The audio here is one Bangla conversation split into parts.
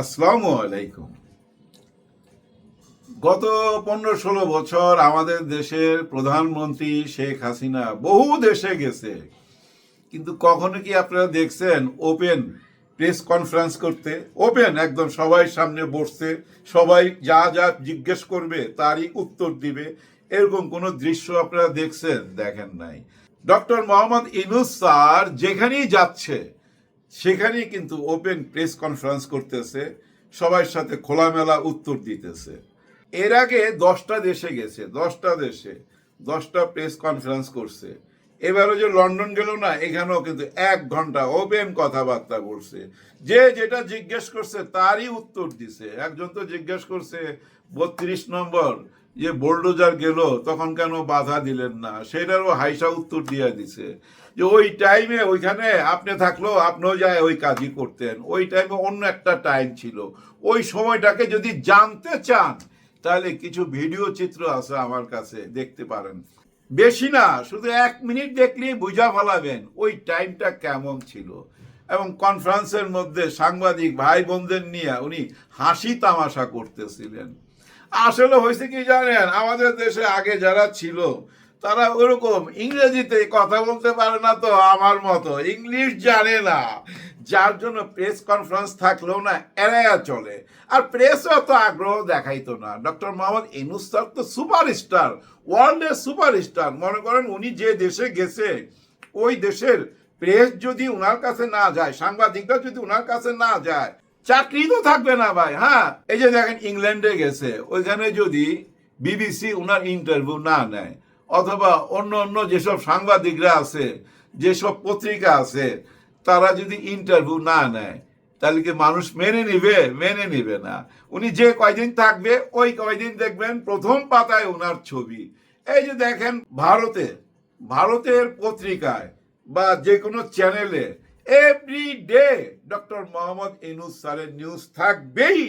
আসসালামু আলাইকুম। গত পনেরো ষোলো বছর আমাদের দেশের প্রধানমন্ত্রী শেখ হাসিনা বহু দেশে গেছে। কিন্তু কখনো কি আপনারা দেখছেন ওপেন প্রেস কনফারেন্স করতে? ওপেন, একদম সবাই সামনে বসছে, সবাই যা যা জিজ্ঞেস করবে তারই উত্তর দিবে। এরকম কোনো দৃশ্য আপনারা দেখছেন, দেখেন নাই। ডক্টর মোহাম্মদ ইনুস স্যার যেখানেই যাচ্ছে সেখানেই কিন্তু ওপেন প্রেস কনফারেন্স করতেছে সবার সাথে খোলামেলা উত্তর দিতেছে। এর আগে দশটা দেশে গেছে, দশটা দেশে দশটা প্রেস কনফারেন্স করছে। এবারও যে লন্ডন গেল না, এখানেও কিন্তু এক ঘণ্টা ওপেন কথাবার্তা বলছে। যে যেটা জিজ্ঞেস করছে, তারই উত্তর দিছে। একজন তো জিজ্ঞেস করছে, বত্রিশ নম্বর যে বোল্ডোজার গেল, তখন কেন বাধা দিলেন না? সেটারও হাইসা উত্তর দিয়ে দিছে। যে ওই টাইমে ওইখানে আপনি থাকলেও আপনিও যায় ওই কাজই করতেন। ওই টাইমে অন্য একটা টাইম ছিল। ওই সময়টাকে যদি জানতে চান, তাহলে কিছু ভিডিও চিত্র আছে আমার কাছে, দেখতে পারেন। বেশি না, শুধু এক মিনিট দেখলেই বুঝা ফেলাবেন ওই টাইমটা কেমন ছিল। এবং কনফারেন্সের মধ্যে সাংবাদিক ভাই বোনদের নিয়ে উনি হাসি তামাশা করতেছিলেন। আসলে হয়েছে কি জানেন? আমাদের দেশে আগে যারা ছিল, তারা ওরকম ইংরেজিতে কথা বলতে পারে না তো আমার মতো। ইংলিশ জানে না। যার জন্য প্রেস কনফারেন্স থাকলেও না, এড়াইয়া চলে। আর প্রেসও অত আগ্রহ দেখাইতো না। ডক্টর মোহাম্মদ ইনুস স্যার তো সুপারস্টার, ওয়ার্ল্ডের সুপারস্টার। মনে করেন উনি যে দেশে গেছে, ওই দেশের প্রেস যদি উনার কাছে না যায়, সাংবাদিকরা যদি উনার কাছে না যায় চাকরি তো থাকবে না ভাই হ্যাঁ? এই যে দেখেন ইংল্যান্ডে গেছে, ওইখানে যদি বিবিসি ওনার ইন্টারভিউ না নেয়, অথবা অন্য অন্য যেসব সাংবাদিকরা আছে, যেসব পত্রিকা আছে, তারা যদি ইন্টারভিউ না নেয়, তাহলে কি মানুষ মেনে নিবে? মেনে নিবে না। উনি যে কয়দিন থাকবে, ওই কয়দিন দেখবেন প্রথম পাতায় ওনার ছবি। এই যে দেখেন, ভারতে, ভারতের পত্রিকায় বা যে কোনো চ্যানেলে every day doctor Muhammad Yunus স্যারের নিউজ থাকবেই।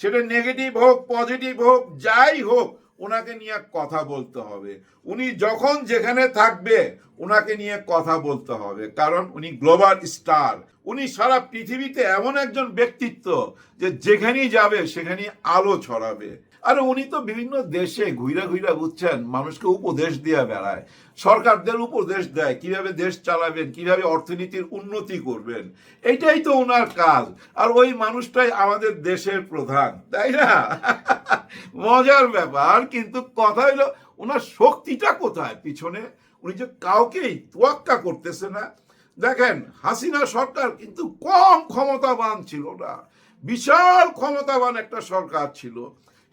সেটা নেগেটিভ হোক পজিটিভ হোক, যাই হোক ওনাকে নিয়ে কথা বলতে হবে। উনি যখন যেখানে থাকবে ওনাকে নিয়ে কথা বলতে হবে। কারণ উনি গ্লোবাল স্টার উনি সারা পৃথিবীতে এমন একজন ব্যক্তিত্ব যে যেখানেই যাবে, সেখানেই আলো ছড়াবে। আর উনি তো বিভিন্ন দেশে ঘুরা ঘুরা বুঝছেন, মানুষকে উপদেশ দিয়ে বেড়ায়। সরকারদের উপদেশ দেয়, কীভাবে দেশ চালাবেন, কীভাবে অর্থনীতির উন্নতি করবেন। এটাই তো ওনার কাজ। আর ওই মানুষটাই আমাদের দেশের প্রধান, তাই না? মজার ব্যাপার, কিন্তু কথা হলো ওনার শক্তিটা কোথায়? পিছনে উনি যে কাউকেই তোয়াক্কা করতেছে না। দেখেন, হাসিনা সরকার কিন্তু কম ক্ষমতাবান ছিল না। বিশাল ক্ষমতাবান একটা সরকার ছিল।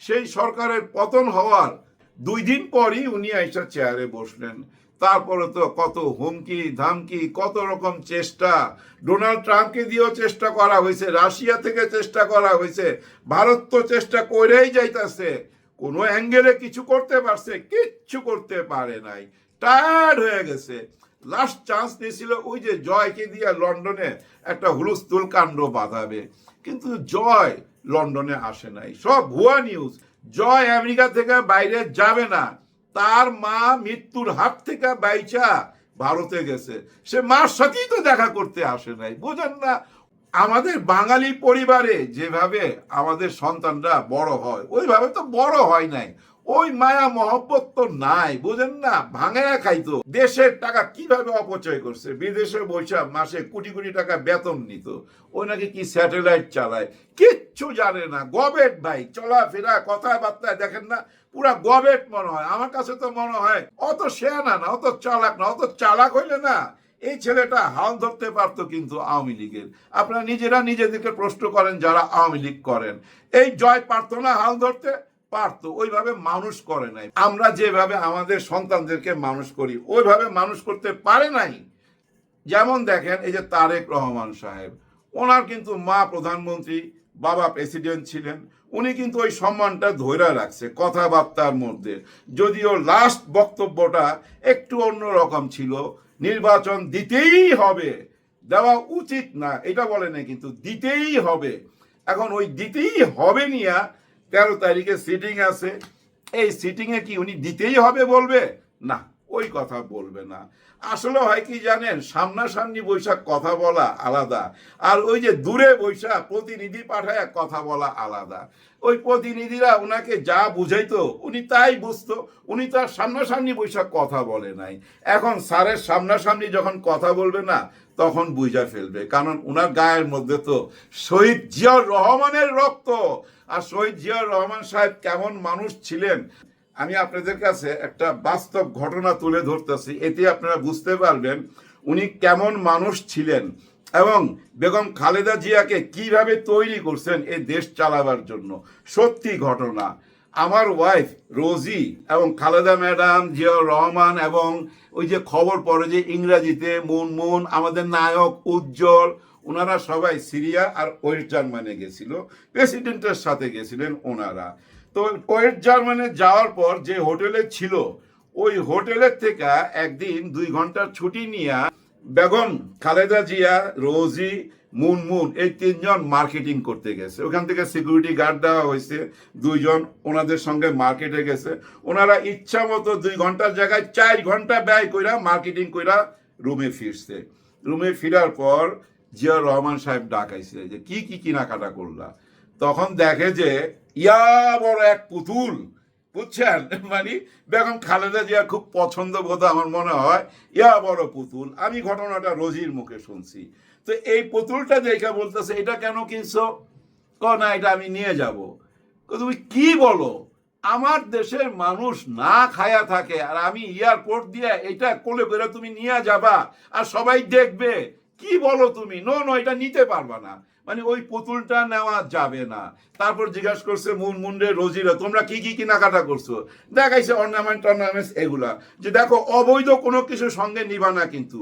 সেই সরকারের পতন হওয়ার দুই দিন পরই উনি আইসা চেয়ারে বসলেন। তারপরে তো কত হুমকি, ধামকি, কত রকম চেষ্টা। ডোনাল্ড ট্রাম্পকে দিয়েও চেষ্টা করা হয়েছে, রাশিয়া থেকে চেষ্টা করা হয়েছে। ভারত তো চেষ্টা করেই যাইতাছে। কোনো অ্যাঙ্গেলে কিছু করতে পারছে, কিচ্ছু করতে পারে নাই। টায়ার্ড হয়ে গেছে। লাস্ট চান্স নিয়েছিল ওই যে জয়কে দিয়ে লন্ডনে একটা হুলস্থুল কাণ্ড বাঁধাবে। কিন্তু জয় লন্ডনে আসে নাই। সব ভুয়া নিউজ জয় আমেরিকা থেকে বাইরে যাবে না। তার মা মৃত্যুর হাত থেকে বাইচা ভারতে গেছে। সে মার সাথেই তো দেখা করতে আসে নাই। বোঝেন না, আমাদের বাঙালি পরিবারে যেভাবে আমাদের সন্তানরা বড় হয়, ওইভাবে তো বড় হয় নাই। ওই মায়া মহব্বত তো নাই, বুঝেন না? ভাঙায়া খাইতো। দেশের টাকা কীভাবে অপচয় করছে? বিদেশে বৈশাখ মাসে কোটি কোটি টাকা বেতন নিত। ওই নাকি কি স্যাটেলাইট চালায়? কিচ্ছু জানে না। গবেট ভাই, চলাফেরা, কথাবার্তা দেখেন না? পুরা গবেট মনে হয়। আমার কাছে তো মনে হয়, অত শেয়ানা না, অত চালাক না, অত চালাক হইলে না, এই ছেলেটা হাল ধরতে পারতো কিন্তু আওয়ামী লীগের। আপনারা নিজেরা নিজেদেরকে প্রশ্ন করেন যারা আওয়ামী লীগ করেন। এই জয় পারতো না হাল ধরতে পারতো, ওইভাবে মানুষ করে নাই। আমরা যেভাবে আমাদের সন্তানদেরকে মানুষ করি, ওইভাবে মানুষ করতে পারে নাই। যেমন দেখেন, এই যে তারেক রহমান সাহেব, ওনার কিন্তু মা প্রধানমন্ত্রী, বাবা প্রেসিডেন্ট ছিলেন। উনি কিন্তু ওই সম্মানটা ধৈরা রাখছে কথাবার্তার মধ্যে। যদিও লাস্ট বক্তব্যটা একটু অন্যরকম ছিল, নির্বাচন দিতেই হবে, দেওয়া উচিত না, এটা বলে না কিন্তু দিতেই হবে। এখন ওই দিতেই হবে নিয়া তেরো তারিখে সিটিং আছে। এই সিটিংয়ে কি উনি দিতেই হবে বলবে? না, ওই কথা বলবে না। আসলে হয় কি জানেন, সামনাসামনি বৈশাখ কথা বলা আলাদা, আর ওই যে দূরে বৈশাখ প্রতিনিধি পাঠায় কথা বলা আলাদা। ওই প্রতিনিধিরা ওনাকে যা বুঝাইতো, উনি তাই বুঝতো, উনি তো আর সামনাসামনি বৈশাখ কথা বলে নাই। এখন স্যারের সামনাসামনি যখন কথা বলবে না, তখন বুঝা ফেলবে, কারণ ওনার গায়ের মধ্যে তো শহীদ জিয়াউর রহমানের রক্ত। আর শহীদ জিয়াউর রহমান সাহেব কেমন মানুষ ছিলেন? আমি আপনাদের কাছে একটা বাস্তব ঘটনা তুলে ধরতেছি, এতে আপনারা বুঝতে পারবেন উনি কেমন মানুষ ছিলেন এবং বেগম খালেদা জিয়াকে কীভাবে তৈরি করছেন এই দেশ চালাবার জন্য। সত্যি ঘটনা, আমার ওয়াইফ রোজি এবং খালেদা ম্যাডাম জিয়াউর রহমান এবং ওই যে খবর পড়ে যে ইংরাজিতে, মুনমুন, আমাদের নায়ক উজ্জ্বল ওনারা সবাই সিরিয়া আর ওয়েস্ট জার্মানে গেছিল, প্রেসিডেন্টের সাথে গেছিলেন ওনারা। তো ওয়েস্ট জার্মানে যাওয়ার পর যে হোটেলে ছিল, ওই হোটেলের থেকে একদিন দুই ঘণ্টার ছুটি নিয়ে বেগম খালেদা জিয়া, রোজি, মুনমুন এই তিনজন মার্কেটিং করতে গেছে। ওখান থেকে সিকিউরিটি গার্ড দেওয়া হয়েছে, দুইজন ওনাদের সঙ্গে মার্কেটে গেছে। ওনারা ইচ্ছা মতো দুই ঘণ্টার জায়গায় চার ঘণ্টা ব্যয় কইরা মার্কেটিং কইরা রুমে ফিরছে। রুমে ফিরার পর জিয়াউর রহমান সাহেব ডাকাইছে যে, কি কি কেনাকাটা করলা? তখন দেখে যে, ইয়া বড় এক পুতুল। বুঝছেন? মানে বেগম খালেদা জিয়া খুব পছন্দ বোধ আমার মনে হয়, ইয়া বড় পুতুল, আমি ঘটনাটা রোজির মুখে শুনছি। তো এই পুতুলটা দেখে বলতেছে, এটা কেন কিনছো? ক, না, এটা আমি নিয়ে যাব। তুমি কি বলো? আমার দেশের মানুষ না খায়া থাকে, আর আমি এয়ারপোর্ট দিয়ে এটা কোলে করে তুমি নিয়ে যাবা, আর সবাই দেখবে। কি বলো তুমি? নো নো এটা নিতে পারবা না। মানে ওই পুতুলটা নেওয়া যাবে না। তারপর জিজ্ঞাসা করছে, মুন মুন্ডে রোজিরা তোমরা কি কি কেনাকাটা করছ? দেখাইছে অর্নামেন্ট টর্নামেন্টস এগুলা। যে দেখো, অবৈধ কোনো কিছু সঙ্গে নিবা না কিন্তু।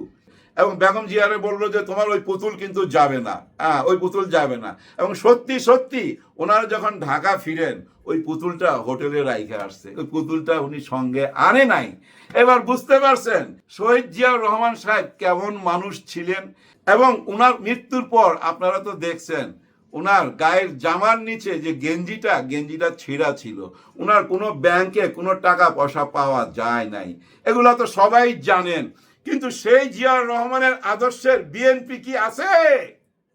এবং বেগম জিয়ারে বলল যে, তোমার ওই পুতুল কিন্তু যাবে না। হ্যাঁ ওই পুতুল যাবে না। এবং সত্যি সত্যি, ওনারা যখন ঢাকা ফিরেন, ওই পুতুলটা হোটেলে রাইখে আসছে। ওই পুতুলটা উনি সঙ্গে আনে নাই। এবার বুঝতে পারছেন, শহীদ জিয়াউর রহমান সাহেব কেমন মানুষ ছিলেন এবং ওনার মৃত্যুর পর আপনারা তো দেখছেন ওনার গায়ের জামার নিচে যে গেঞ্জিটা গেঞ্জিটা ছেঁড়া ছিল ওনার কোনো ব্যাংকে কোনো টাকা পয়সা পাওয়া যায় নাই। এগুলো তো সবাই জানেন। কিন্তু সেই জিয়াউর রহমানের আদর্শের বিএনপি কি আছে?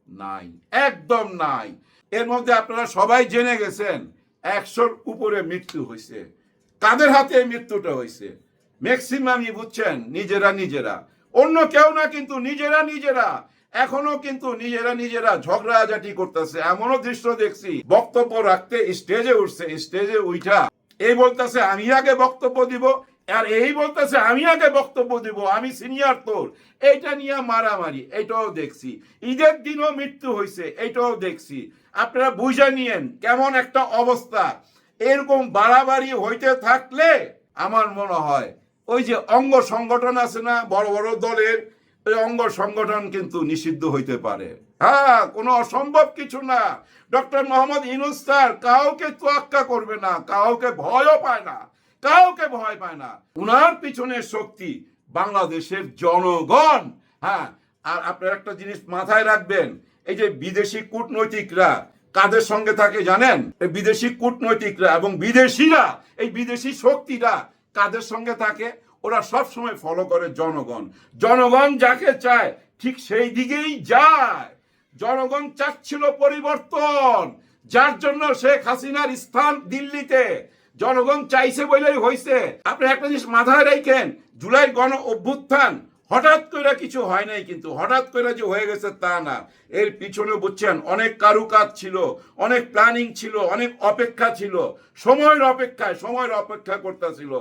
নাই। একদম নাই। এর মধ্যে আপনারা সবাই জেনে গেছেন একশোর উপরে মৃত্যু হয়েছে। কাদের হাতে মৃত্যুটা হয়েছে? ম্যাক্সিমামই বুঝছেন নিজেরা নিজেরা। অন্য কেউ না কিন্তু নিজেরা নিজেরা। এখনও কিন্তু নিজেরা নিজেরা ঝগড়াঝাটি করতেছে। এমনও দৃশ্য দেখছি বক্তব্য রাখতে স্টেজে উঠছে স্টেজে উঠা এই বলতেছে আমি আগে বক্তব্য দিব আর এই বলতেছে, আমি আগে বক্তব্য দিব, আমি সিনিয়র তোর। এইটা নিয়ে মারামারি এটাও দেখছি। ঈদের দিনও মৃত্যু হয়েছে এটাও দেখছি। আপনারা বুঝে নিয়েন কেমন একটা অবস্থা। এরকম বাড়াবাড়ি হইতে থাকলে আমার মনে হয়, ওই যে অঙ্গ সংগঠন আছে না, বড় বড় দলের, ওই অঙ্গ সংগঠন কিন্তু নিষিদ্ধ হইতে পারে। হ্যাঁ কোনো অসম্ভব কিছু না। ডক্টর মোহাম্মদ ইনুস স্যার কাউকে তোয়াক্কা করবে না, কাউকে ভয়ও পায় না। কাউকে ভয় পায় না। উনার পিছনে শক্তি বাংলাদেশের জনগণ। হ্যাঁ আর আপনার একটা জিনিস মাথায় রাখবেন, এই যে বিদেশি কূটনৈতিকরা কাদের সঙ্গে থাকে জানেন? এই বিদেশি কূটনৈতিকরা এবং বিদেশিরা, এই বিদেশি শক্তিরা কাদের সঙ্গে থাকে? ওরা সব সময় ফলো করে জনগণ। জনগণ যাকে চায়, ঠিক সেই দিকেই যায়। জনগণ চাচ্ছিল পরিবর্তন, যার জন্য শেখ হাসিনার স্থান দিল্লিতে। জনগণ চাইছে বলেই হয়েছে আপনি একটা জিনিস মাথায় রাখেন জুলাই গণ অভ্যুত্থান হঠাৎ করে কিছু হয় নাই কিন্তু, হঠাৎ করে যে হয়ে গেছে তা না। এর পিছনে বুঝছেন, অনেক কারুকাজ ছিল, অনেক প্ল্যানিং ছিল, অনেক অপেক্ষা ছিল, সময়ের অপেক্ষায়, সময়ের অপেক্ষা করতেছিল।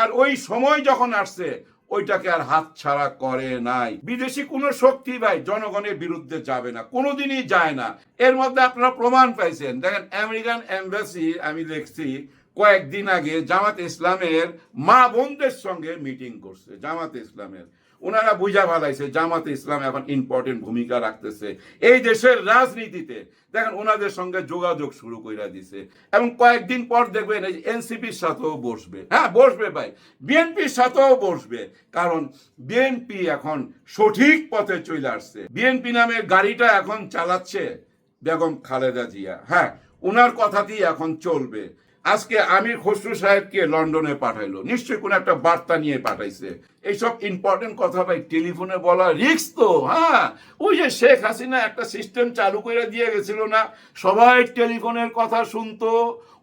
আর ওই সময় যখন আসছে, ওইটাকে আর হাত ছাড়া করে নাই। বিদেশি কোনো শক্তি ভাই জনগণের বিরুদ্ধে যাবে না, কোনোদিনই যায় না। এর মধ্যে আপনারা প্রমাণ পাইছেন। দেখেন, আমেরিকান এম্বাসি, আমি দেখছি কয়েকদিন আগে জামাত ইসলামের মা বোনদের সঙ্গে মিটিং করছে, জামাত ইসলামের। ওনারা বুঝা ভালাইছে জামাতে ইসলাম এখন ইম্পর্টেন্ট ভূমিকা রাখতেছে এই দেশের রাজনীতিতে। দেখেন ওনাদের সঙ্গে যোগাযোগ শুরু করে দিছে এবং কয়েকদিন পর দেখবেন এই এনসিপির সাথেও বসবে। হ্যাঁ বসবে ভাই, বিএনপির সাথেও বসবে। কারণ বিএনপি এখন সঠিক পথে চলে আসছে। বিএনপি নামের গাড়িটা এখন চালাচ্ছে বেগম খালেদা জিয়া। হ্যাঁ ওনার কথাতেই এখন চলবে। আজকে আমির খসরু সাহেবকে লন্ডনে পাঠাইলো। নিশ্চয়ই কোনো একটা বার্তা নিয়ে পাঠাইছে। এইসব ইম্পর্টেন্ট কথা ভাই টেলিফোনে বলা রিস্ক তো হ্যাঁ? ওই যে শেখ হাসিনা একটা সিস্টেম চালু করে দিয়ে গেছিল না, সবাই টেলিফোনের কথা শুনতো।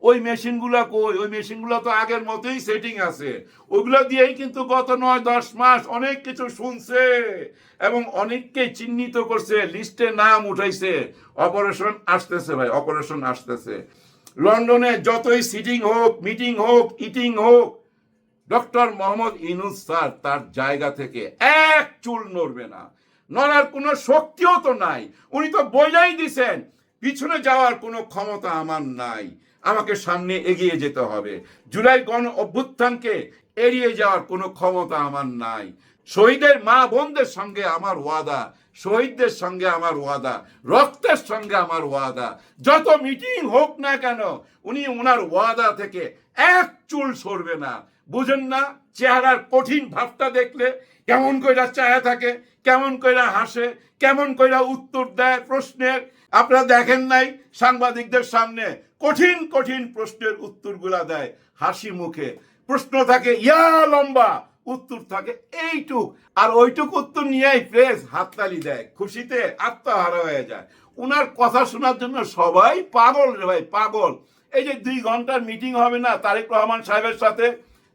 ওই মেশিনগুলো কই? ওই মেশিনগুলো তো আগের মতোই সেটিং আছে। ওগুলো দিয়েই কিন্তু গত নয়, দশ মাস অনেক কিছু শুনছে এবং অনেককে চিহ্নিত করছে লিস্টে নাম উঠাইছে। অপারেশন আসতেছে ভাই, অপারেশন আসতেছে। লন্ডনে যতই সিটিং হোক মিটিং হোক ইটিং হোক ডক্টর মোহাম্মদ ইনুস স্যার তার জায়গা থেকে এক চুল নড়বে না। নড়ার কোনো শক্তিও তো নাই। উনি তো বইলাই দিছেন। পিছনে যাওয়ার কোনো ক্ষমতা আমার নাই। আমাকে সামনে এগিয়ে যেতে হবে। জুলাই গণ অভ্যুত্থানকে এড়িয়ে যাওয়ার কোনো ক্ষমতা আমার নাই। শহীদের মা বোনদের সঙ্গে আমার ওয়াদা, শহীদদের সঙ্গে আমার ওয়াদা, রক্তের সঙ্গে আমার ওয়াদা। যত মিটিং হোক না কেন, উনি ওনার ওয়াদা থেকে এক চুল সরবে না। বুঝেন না, চেহারার কঠিন ভাবটা দেখলে কেমন কইরা চায়া থাকে, কেমন কইরা হাসে, কেমন কইরা উত্তর দেয় প্রশ্নের। আপনারা দেখেন নাই সাংবাদিকদের সামনে কঠিন কঠিন প্রশ্নের উত্তরগুলা দেয় হাসি মুখে। প্রশ্ন থাকে, ইয়া লম্বা উত্তর থাকে এইটুক। আর ওইটুক উত্তর নিয়েই প্রেস হাততালি দেয়, খুশিতে আত্মহারা হয়ে যায়। উনার কথা শোনার জন্য সবাই পাগল রে ভাই, পাগল। এই যে দুই ঘণ্টার মিটিং হবে না, তারেক রহমান সাহেবের সাথে,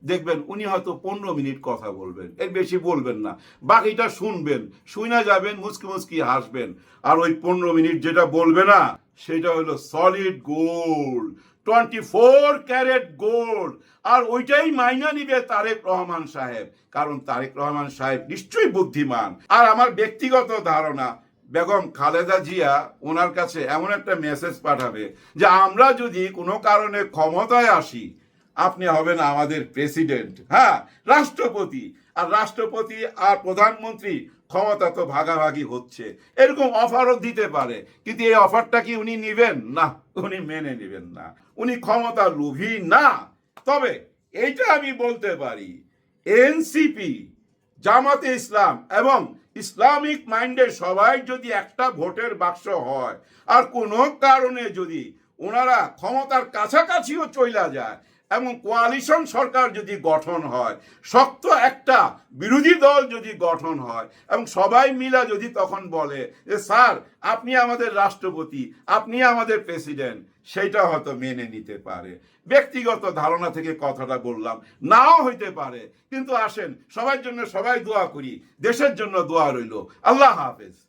দেখবেন উনি হয়তো পনেরো মিনিট কথা বলবেন, এর বেশি বলবেন না। বাকিটা শুনবেন শুনে যাবেন, মুচকি মুচকি হাসবেন। আর ওই পনেরো মিনিট যেটা বলবে না, সেটা হলো সলিড গোল্ড ক্যারেট গোল্ড। আর ওইটাই মাইনা নিবে তারেক রহমান সাহেব। কারণ তারেক রহমান সাহেব নিশ্চয়ই বুদ্ধিমান। আর আমার ব্যক্তিগত ধারণা, বেগম খালেদা জিয়া ওনার কাছে এমন একটা মেসেজ পাঠাবে যে, আমরা যদি কোনো কারণে ক্ষমতায় আসি, আপনি হবেন আমাদের প্রেসিডেন্ট হ্যাঁ রাষ্ট্রপতি। আর রাষ্ট্রপতি আর প্রধানমন্ত্রী ক্ষমতা তো ভাগাভাগি হচ্ছে। এরকম অফারও দিতে পারে, কিন্তু এই অফারটা কি উনি নিবেন? না, উনি মেনে নেবেন না। উনি ক্ষমতা লোভী না। তবে এইটা আমি বলতে পারি এনসিপি জামাতে ইসলাম এবং ইসলামিক মাইন্ডের সবাই যদি একটা ভোটের বাক্স হয়, আর কোনো কারণে যদি ওনারা ক্ষমতার কাছাকাছিও চইলা যায় এবং কোয়ালিশন সরকার যদি গঠন হয়, শক্ত একটা বিরোধী দল যদি গঠন হয়, এবং সবাই মিলা যদি তখন বলে যে, স্যার, আপনি আমাদের রাষ্ট্রপতি, আপনি আমাদের প্রেসিডেন্ট, সেইটা হয়তো মেনে নিতে পারে। ব্যক্তিগত ধারণা থেকে কথাটা বললাম। নাও হইতে পারে। কিন্তু আসেন, সবার জন্য সবাই দোয়া করি, দেশের জন্য দোয়া রইল। আল্লাহ হাফেজ।